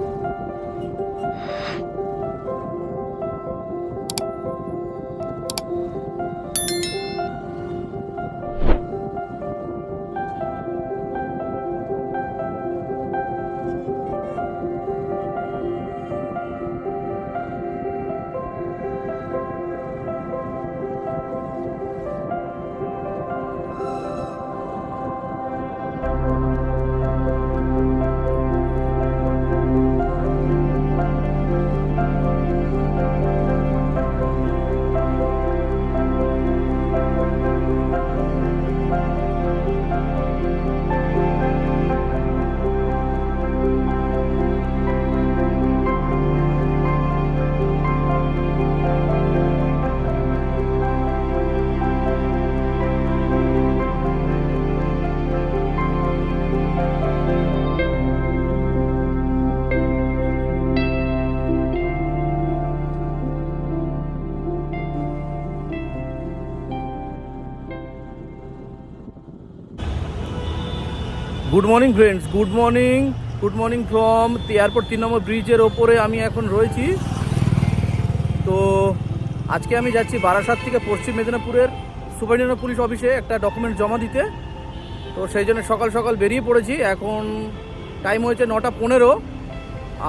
はい。good morning friends good morning good morning from airport তিন নম্বর ব্রিজের ওপরে আমি এখন রয়েছি। তো আজকে আমি যাচ্ছি বারাসাত থেকে পশ্চিম মেদিনীপুরের সুপারিনগর পুলিশ অফিসে একটা ডকুমেন্ট জমা দিতে। তো সেই জন্য সকাল সকাল বেরিয়ে পড়েছি। এখন টাইম হয়েছে নটা পনেরো।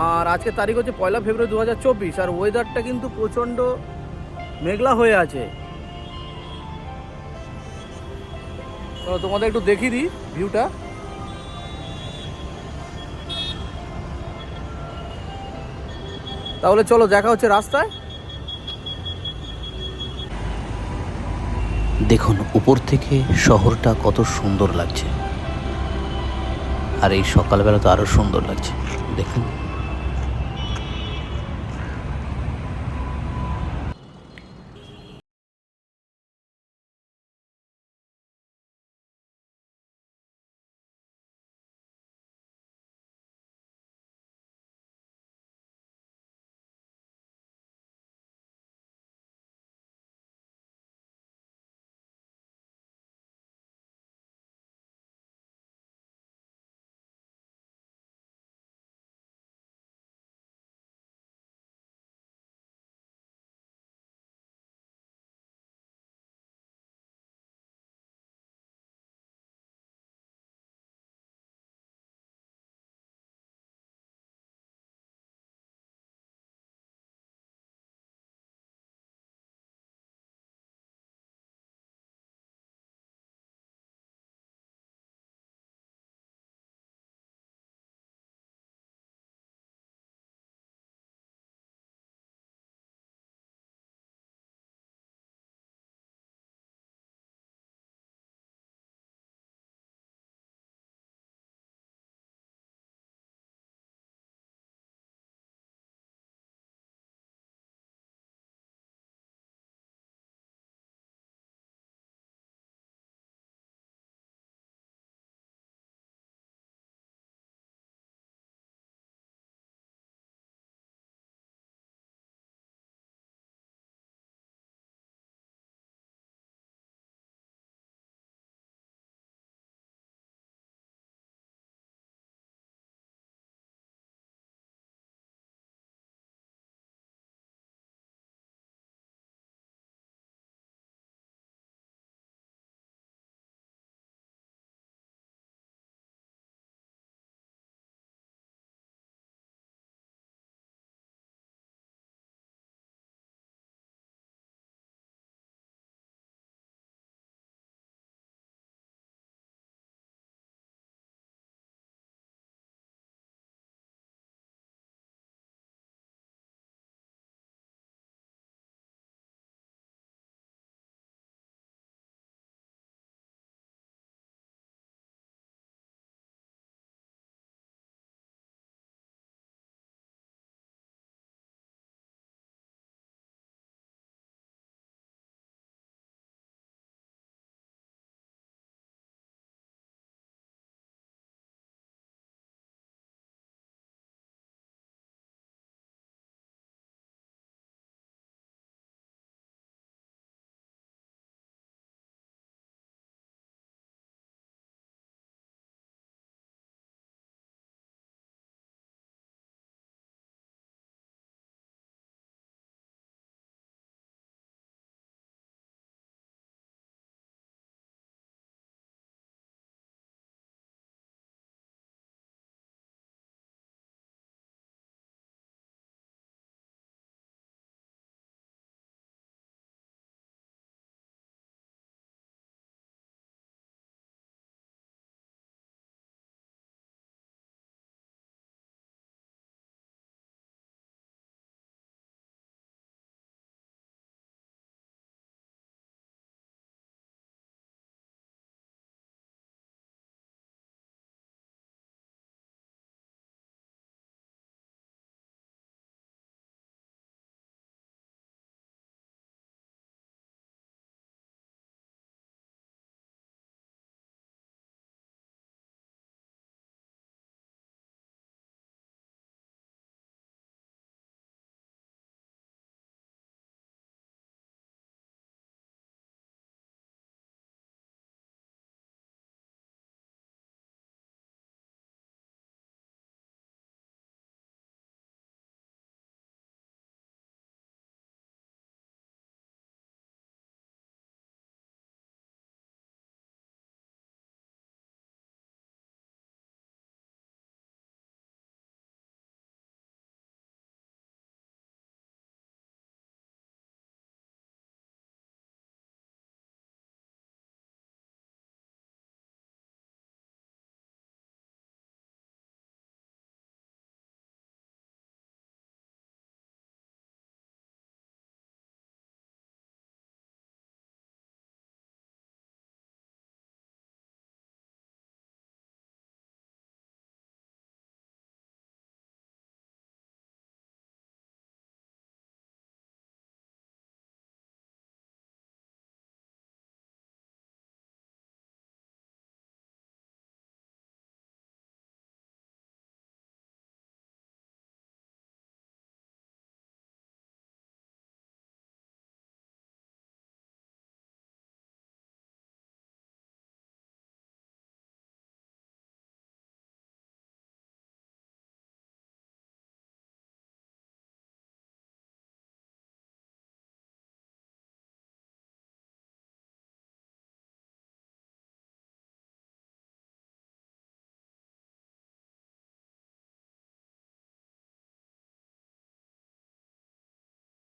আর আজকে তারিখ হচ্ছে পয়লা ফেব্রুয়ারি দু হাজার চব্বিশ। আর ওয়েদারটা কিন্তু প্রচণ্ড মেঘলা হয়ে আছে। তো তোমাদের একটু দেখিয়ে দিই ভিউটা তাহলে চলো, দেখা হচ্ছে রাস্তায়। দেখুন, উপর থেকে শহরটা কত সুন্দর লাগছে। আর এই সকালবেলা তো আরও সুন্দর লাগছে। দেখুন।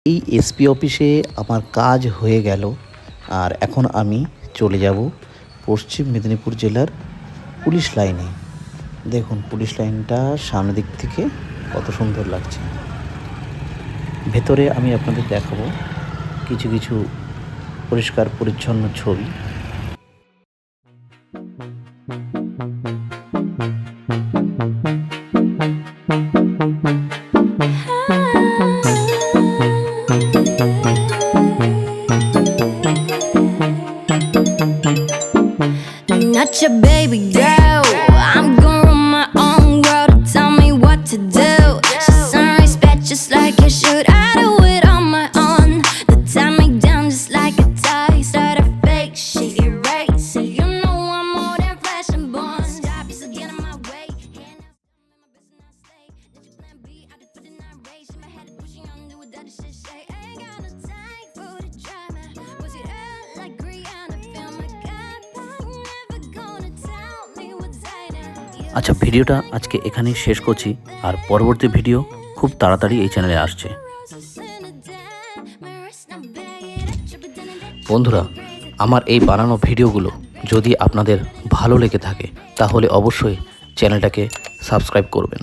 এই এসপি অফিসে আমার কাজ হয়ে গেল। আর এখন আমি চলে যাব পশ্চিম মেদিনীপুর জেলার পুলিশ লাইনে। দেখুন, পুলিশ লাইনটা সামনে দিক থেকে কত সুন্দর লাগছে। ভেতরে আমি আপনাদের দেখাবো কিছু কিছু পরিষ্কার পরিচ্ছন্ন ছবি। Your baby girl. আচ্ছা ভিডিওটা আজকে এখানেই শেষ করছি। আর পরবর্তী ভিডিও খুব তাড়াতাড়ি এই চ্যানেলে আসছে। বন্ধুরা, আমার এই বানানো ভিডিওগুলো যদি আপনাদের ভালো লেগে থাকে, তাহলে অবশ্যই চ্যানেলটাকে সাবস্ক্রাইব করবেন।